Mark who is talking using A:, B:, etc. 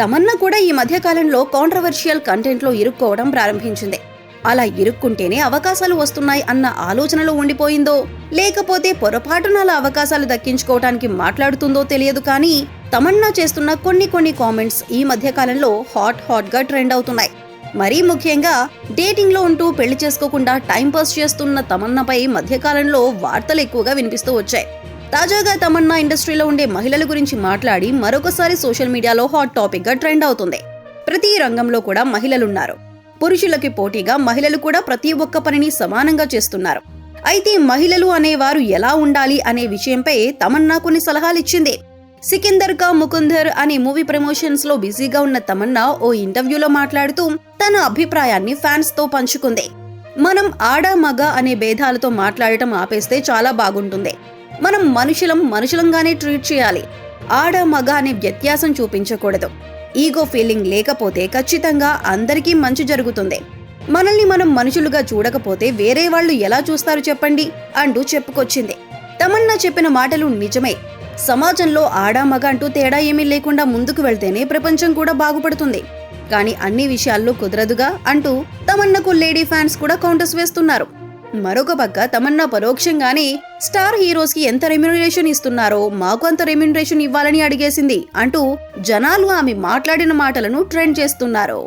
A: తమన్నా కూడా ఈ మధ్యకాలంలో కాంట్రవర్షియల్ కంటెంట్లో ఇరుక్కోవడం ప్రారంభించింది. అలా ఇరుక్కుంటేనే అవకాశాలు వస్తున్నాయి అన్న ఆలోచనలో ఉండిపోయిందో లేకపోతే పొరపాటున అలా అవకాశాలు దక్కించుకోవటానికి మాట్లాడుతుందో తెలియదు కానీ తమన్నా చేస్తున్న కొన్ని కొన్ని కామెంట్స్ ఈ మధ్యకాలంలో హాట్ హాట్గా ట్రెండ్ అవుతున్నాయి. మరీ ముఖ్యంగా డేటింగ్లో ఉంటూ పెళ్ళి చేసుకోకుండా టైంపాస్ చేస్తున్న తమన్నాపై మధ్యకాలంలో వార్తలు ఎక్కువగా వినిపిస్తూ వచ్చాయి. తాజాగా తమన్నా ఇండస్ట్రీలో ఉండే మహిళల గురించి మాట్లాడి మరొకసారి సోషల్ మీడియాలో హాట్ టాపిక్గా ట్రెండ్ అవుతుంది. ప్రతి రంగంలో కూడా మహిళలున్నారు. పురుషులకి పోటీగా మహిళలు కూడా ప్రతి ఒక్క పనిని సమానంగా చేస్తున్నారు. అయితే మహిళలు అనేవారు ఎలా ఉండాలి అనే విషయంపై తమన్నా కొన్ని సలహాలు ఇచ్చింది. సికిందర్ కా ముకుందర్ అనే మూవీ ప్రమోషన్స్లో బిజీగా ఉన్న తమన్నా ఓ ఇంటర్వ్యూలో మాట్లాడుతూ తన అభిప్రాయాన్ని ఫ్యాన్స్తో పంచుకుంది. మనం ఆడ మగ అనే భేదాలతో మాట్లాడటం ఆపేస్తే చాలా బాగుంటుంది. మనం మనుషులం మనుషులంగానే ట్రీట్ చేయాలి. ఆడ మగ అనే వ్యత్యాసం చూపించకూడదు. ఈగో ఫీలింగ్ లేకపోతే ఖచ్చితంగా అందరికీ మంచి జరుగుతుంది. మనల్ని మనం మనుషులుగా చూడకపోతే వేరే వాళ్ళు ఎలా చూస్తారు చెప్పండి? అంటూ చెప్పుకొచ్చింది. తమన్నా చెప్పిన మాటలు నిజమే. సమాజంలో ఆడా మగ అంటూ తేడా ఏమీ లేకుండా ముందుకు వెళ్తేనే ప్రపంచం కూడా బాగుపడుతుంది. కానీ అన్ని విషయాల్లో కుదరదుగా? అంటూ తమన్నకు లేడీ ఫ్యాన్స్ కూడా కౌంటర్స్ వేస్తున్నారు. మరొక పక్క తమన్నా పరోక్షంగానే స్టార్ హీరోస్కి ఎంత రెమ్యునరేషన్ ఇస్తున్నారో మాకు అంత రెమ్యునరేషన్ ఇవ్వాలని అడిగేసింది అంటూ జనాలు ఆమె మాట్లాడిన మాటలను ట్రెండ్ చేస్తున్నారు.